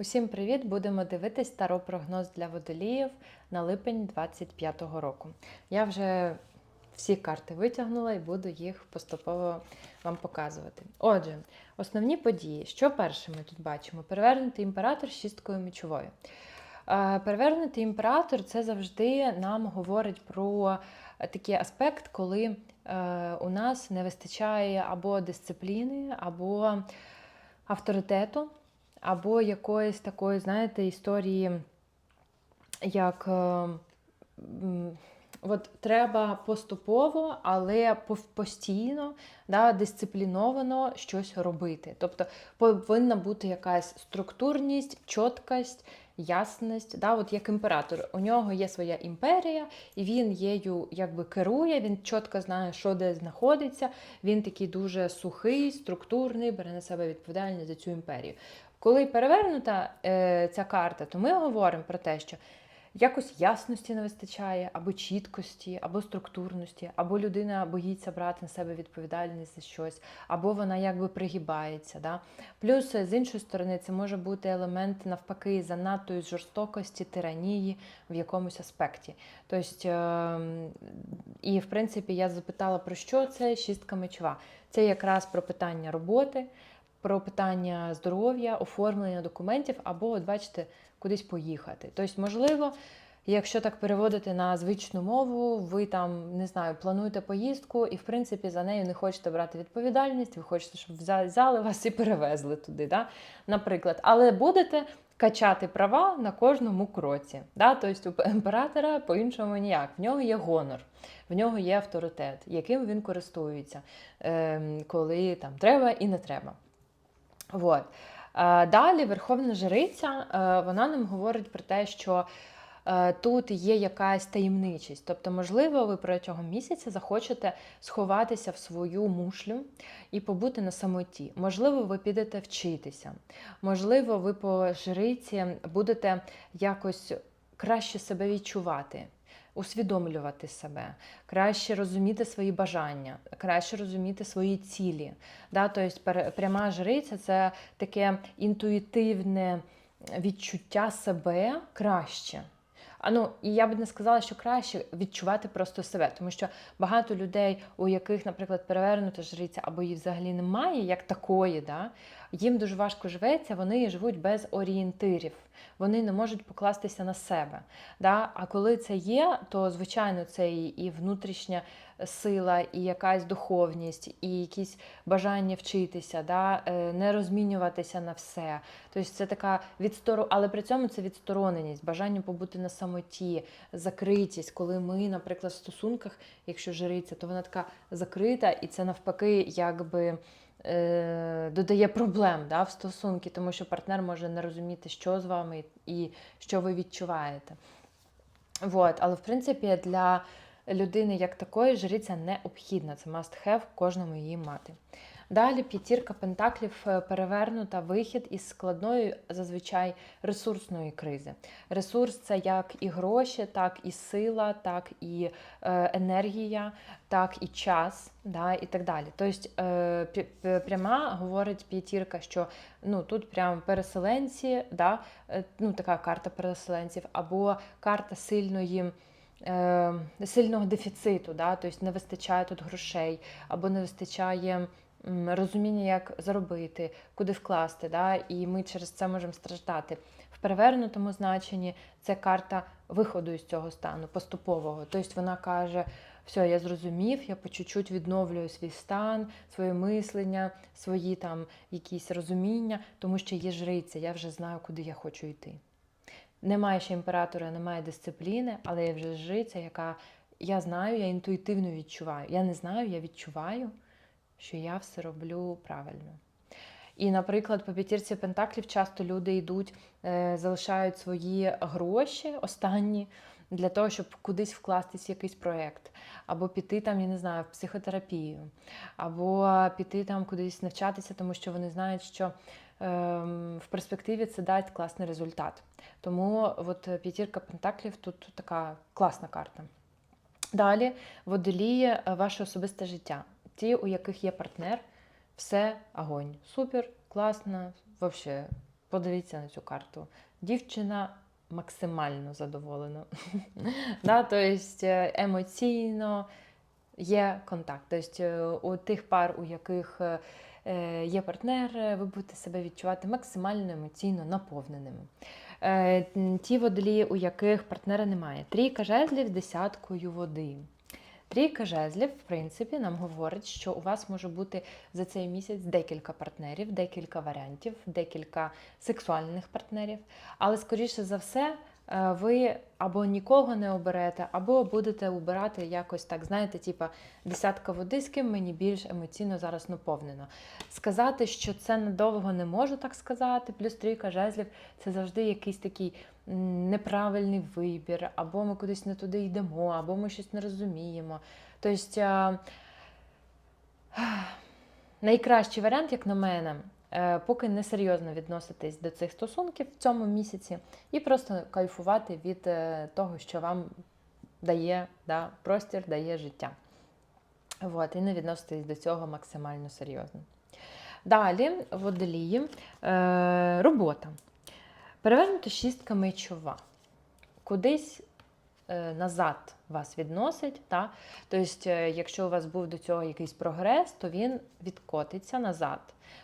Усім привіт! Будемо дивитись таро-прогноз для водоліїв на липень 25-го року. Я вже всі карти витягнула і буду їх поступово вам показувати. Отже, основні події. Що перше ми тут бачимо? Перевернутий імператор з шісткою мечовою. Е, Перевернутий імператор це завжди нам говорить про такий аспект, коли е, у нас не вистачає або дисципліни, або авторитету або якоїсь такої, знаєте, історії, як е, от треба поступово, але постійно, да, дисципліновано щось робити. Тобто повинна бути якась структурність, чіткость, ясність. Да, от як імператор. У нього є своя імперія, і він її якби керує, він чітко знає, що де знаходиться. Він такий дуже сухий, структурний, бере на себе відповідальність за цю імперію. Коли перевернута е, ця карта, то ми говоримо про те, що якось ясності не вистачає, або чіткості, або структурності, або людина боїться брати на себе відповідальність за щось, або вона якби пригибається. Да? Плюс, е, з іншої сторони, це може бути елемент навпаки занадтої жорстокості, тиранії в якомусь аспекті. Тобто, е, і в принципі, я запитала, про що це шістка мечова. Це якраз про питання роботи про питання здоров'я, оформлення документів, або, от бачите, кудись поїхати. Тобто, можливо, якщо так переводити на звичну мову, ви там не знаю, плануєте поїздку, і в принципі за нею не хочете брати відповідальність, ви хочете, щоб взя- взяли вас і перевезли туди. Да? Наприклад, але будете. Качати права на кожному кроці. Да? Тобто у імператора по-іншому ніяк. В нього є гонор, в нього є авторитет, яким він користується, ем, коли там треба і не треба. Вот. Е, Далі Верховна Жриця, е, вона нам говорить про те, що е, тут є якась таємничість. Тобто, можливо, ви протягом місяця захочете сховатися в свою мушлю і побути на самоті. Можливо, ви підете вчитися. Можливо, ви по жриці будете якось краще себе відчувати. Усвідомлювати себе, краще розуміти свої бажання, краще розуміти свої цілі. Да? Тобто пряма жриця це таке інтуїтивне відчуття себе краще. А ну, і я б не сказала, що краще відчувати просто себе, тому що багато людей, у яких, наприклад, перевернута жриця або її взагалі немає, як такої, да, їм дуже важко живеться, вони живуть без орієнтирів, вони не можуть покластися на себе. Да? А коли це є, то звичайно це і внутрішня сила, і якась духовність, і якісь бажання вчитися, да? е, не розмінюватися на все. Тобто це така відсторо... але при цьому це відстороненість, бажання побути на самоті, закритість, коли ми, наприклад, в стосунках, якщо жриця, то вона така закрита, і це навпаки, якби. е, Додає проблем да, в стосунки, тому що партнер може не розуміти, що з вами і що ви відчуваєте. Вот. Але в принципі для людини як такої жриця необхідна. Це must have кожному її мати. Далі п'ятірка пентаклів е, перевернута вихід із складної, зазвичай ресурсної кризи. Ресурс це як і гроші, так і сила, так і е, енергія, так і час, да, і так далі. Тобто е, пряма говорить п'ятірка, що ну, тут прям переселенці, да, ну, така карта переселенців, або карта сильної. Е, Сильного дефіциту, да? тобто не вистачає тут грошей, або не вистачає розуміння, як заробити, куди вкласти. Да? І ми через це можемо страждати. В перевернутому значенні це карта виходу із цього стану, поступового. Тобто вона каже, все, я зрозумів, я по чуть-чуть відновлюю свій стан, своє мислення, свої там якісь розуміння, тому що є жриця, я вже знаю, куди я хочу йти. Немає ще імператора, немає дисципліни, але є вже жриця, яка я знаю, я інтуїтивно відчуваю. Я не знаю, я відчуваю, що я все роблю правильно. І, наприклад, по п'ятірці пентаклів часто люди йдуть, е, залишають свої гроші останні для того, щоб кудись вкластись в якийсь проєкт, або піти там, я не знаю, в психотерапію, або піти там кудись навчатися, тому що вони знають, що в перспективі це дасть класний результат. Тому от е, п'ятірка пентаклів тут така класна карта. Далі водоліє е, ваше особисте життя. Ті, у яких є партнер, все огонь. Супер, класно, взагалі подивіться на цю карту. Дівчина максимально задоволена. да, тобто емоційно є контакт. Тобто у тих пар, у яких є партнер, е, ви будете себе відчувати максимально емоційно наповненими. Е, Ті водолії, у яких партнера немає. Трійка жезлів з десяткою води. Трійка жезлів, в принципі, нам говорить, що у вас може бути за цей місяць декілька партнерів, декілька варіантів, декілька сексуальних партнерів. Але, скоріше за все, е, ви або нікого не оберете, або будете обирати якось так, знаєте, типа десятка води, з ким мені більш емоційно зараз наповнено. Сказати, що це надовго не можу так сказати. Плюс трійка жезлів це завжди якийсь такий неправильний вибір, або ми кудись не туди йдемо, або ми щось не розуміємо. Тобто е, найкращий варіант, як на мене, е, поки не серйозно відноситись до цих стосунків в цьому місяці, і просто кайфувати від е, того, що вам дає да, простір, дає життя. От, і не відноситись до цього максимально серйозно. Далі, водолії, е, робота. Перевернута шістка мечова. Кудись е, назад вас відносить. Та? Тобто, е, якщо у вас був до цього якийсь прогрес, то він відкотиться назад.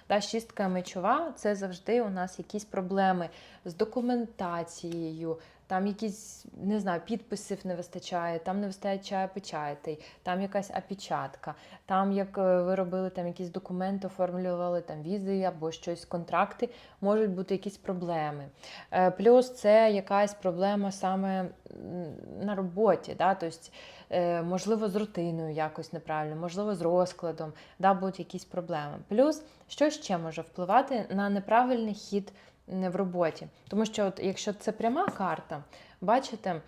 Да, шістка мечова це завжди у нас якісь проблеми з документацією, там якісь, не знаю, підписів не вистачає, там не вистачає печатей, там якась опечатка, там як е, ви робили там якісь документи, оформлювали там візи або щось, контракти, можуть бути якісь проблеми. Е, Плюс це якась проблема саме на роботі, да? тобто, е, можливо, з рутиною якось неправильно, можливо, з розкладом, да, будуть якісь проблеми. Плюс, що ще може впливати на неправильний хід в роботі? Тому що, от, якщо це пряма карта, бачите,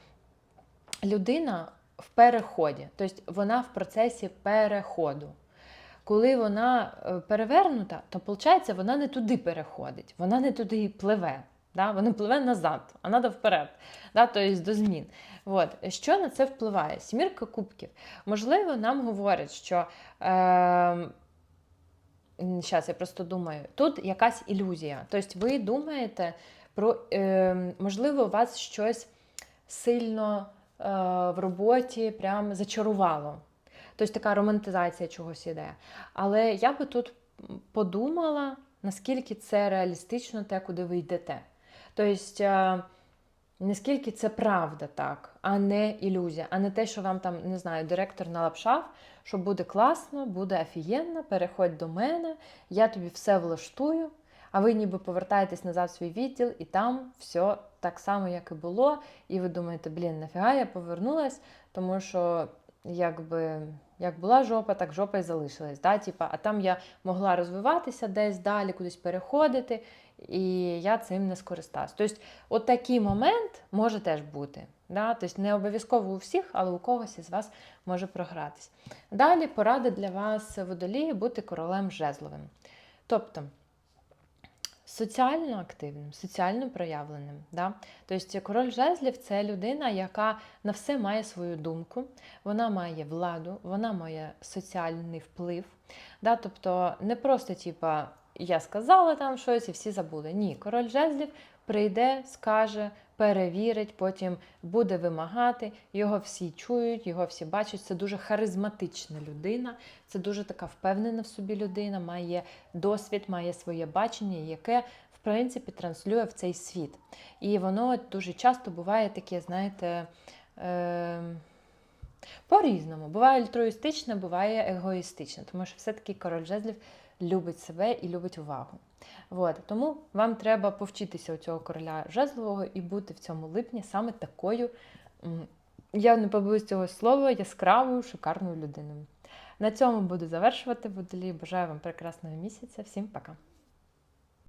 людина в переході, тобто вона в процесі переходу. Коли вона е, перевернута, то виходить, вона не туди переходить, вона не туди пливе. Да? Вона пливе назад, а треба вперед, да? тобто до змін. От. Що на це впливає? Сімірка кубків. Можливо, нам говорять, що. Е, Зараз я просто думаю, тут якась ілюзія. Тобто ви думаєте про, е, можливо, вас щось сильно е, в роботі прям зачарувало. Тобто така романтизація чогось іде. Але я би тут подумала, наскільки це реалістично те, куди ви йдете. Тобто, е, наскільки це правда так, а не ілюзія, а не те, що вам там, не знаю, директор налапшав, що буде класно, буде офігенно, переходь до мене, я тобі все влаштую, а ви ніби повертаєтесь назад в свій відділ, і там все так само, як і було. І ви думаєте, блін, нафіга я повернулась, тому що якби. Як була жопа, так жопа і залишилась. Да? Типа, а там я могла розвиватися десь далі, кудись переходити, і я цим не скористався. Тобто, от такий момент може теж бути. Да? Тобто, не обов'язково у всіх, але у когось із вас може програтись. Далі порада для вас водолії бути королем жезловим. Тобто, соціально активним, соціально проявленим. Да? Тобто король жезлів це людина, яка на все має свою думку, вона має владу, вона має соціальний вплив. Да? Тобто не просто, типа, я сказала там щось і всі забули. Ні, король жезлів прийде, скаже, перевірить, потім буде вимагати, його всі чують, його всі бачать. Це дуже харизматична людина, це дуже така впевнена в собі людина, має досвід, має своє бачення, яке в принципі транслює в цей світ. І воно дуже часто буває таке, знаєте. Е- по-різному. Буває альтруїстичне, буває егоїстичне, тому що все-таки король жезлів любить себе і любить увагу. От. Тому вам треба повчитися у цього короля жезлового і бути в цьому липні саме такою, я не побоюсь цього слова, яскравою, шикарною людиною. На цьому буду завершувати водолі. Бажаю вам прекрасного місяця. Всім пока!